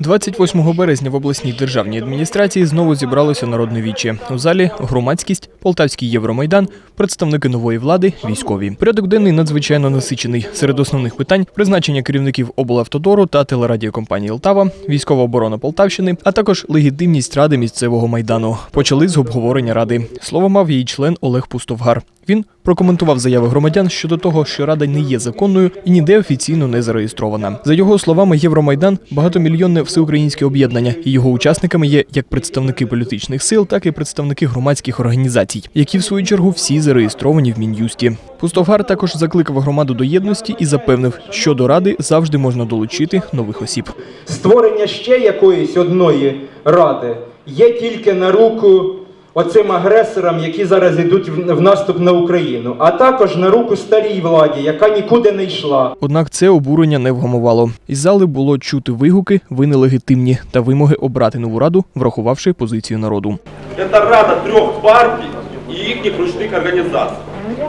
28 березня в обласній державній адміністрації знову зібралося народне віче. У залі громадськість, Полтавський Євромайдан, представники нової влади, військові. Порядок денний надзвичайно насичений. Серед основних питань призначення керівників облавтодору та телерадіокомпанії Лтава, військова оборона Полтавщини, а також легітимність ради місцевого майдану. Почали з обговорення ради. Слово мав її член Олег Пустовгар. Він прокоментував заяви громадян щодо того, що рада не є законною і ніде офіційно не зареєстрована. За його словами, Євромайдан багатомільйонне всеукраїнське об'єднання, і його учасниками є як представники політичних сил, так і представники громадських організацій, які в свою чергу всі зареєстровані в мін'юсті. Пустовгар також закликав громаду до єдності і запевнив, що до ради завжди можна долучити нових осіб. Створення ще якоїсь одної ради є тільки на руку оцим агресорам, які зараз йдуть в в наступ на Україну, а також на руку старій владі, яка нікуди не йшла. Однак це обурення не вгамувало. Із зали було чути вигуки, ви нелегітимні та вимоги обрати нову раду, врахувавши позицію народу. Это рада трех партий и их ручных организаций.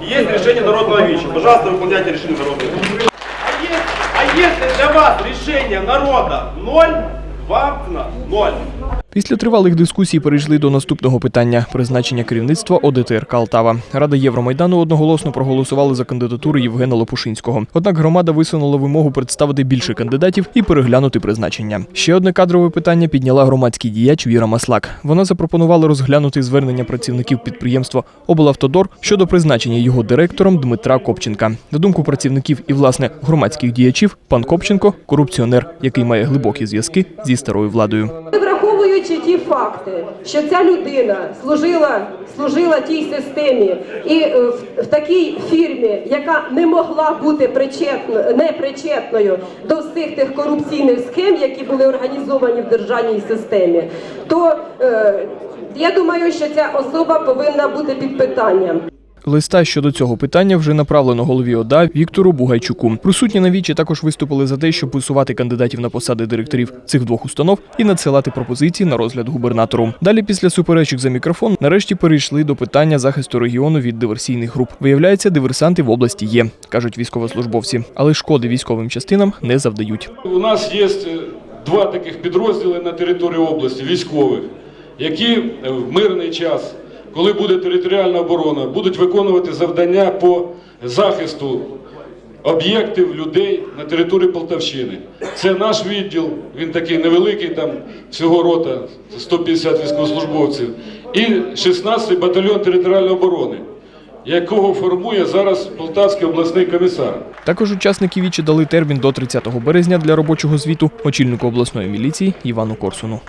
Есть решение народного вича. Пожалуйста, выполняйте решение народного вича. А, есть, а если для вас решение народа ноль, вам цена ноль. Після тривалих дискусій перейшли до наступного питання призначення керівництва ОДТРК Алтава. Рада Євромайдану одноголосно проголосували за кандидатуру Євгена Лопушинського. Однак громада висунула вимогу представити більше кандидатів і переглянути призначення. Ще одне кадрове питання підняла громадський діяч Віра Маслак. Вона запропонувала розглянути звернення працівників підприємства облавтодор щодо призначення його директором Дмитра Копченка. На думку працівників і власне громадських діячів, пан Копченко корупціонер, який має глибокі зв'язки зі старою владою. Враховуючи ті факти, що ця людина служила, служила тій системі і е, в, в такій фірмі, яка не могла бути причетно, не причетною до всіх тих корупційних схем, які були організовані в державній системі, то е, я думаю, що ця особа повинна бути під питанням. Листа щодо цього питання вже направлено голові ОДА Віктору Бугайчуку. Присутні на вічі також виступили за те, щоб висувати кандидатів на посади директорів цих двох установ і надсилати пропозиції на розгляд губернатору. Далі, після суперечок за мікрофон, нарешті перейшли до питання захисту регіону від диверсійних груп. Виявляється, диверсанти в області є, кажуть військовослужбовці, але шкоди військовим частинам не завдають. У нас є е, два таких підрозділи на території області військових, які е, в мирний час, коли буде територіальна оборона, будуть виконувати завдання по захисту об'єктів людей на території Полтавщини. Це наш відділ, він такий невеликий, там всього рота 150 військовослужбовців, і 16-й батальйон територіальної оборони, якого формує зараз Полтавський обласний комісар. Також учасники вічі дали термін до 30 березня для робочого звіту очільнику обласної міліції Івану Корсуну.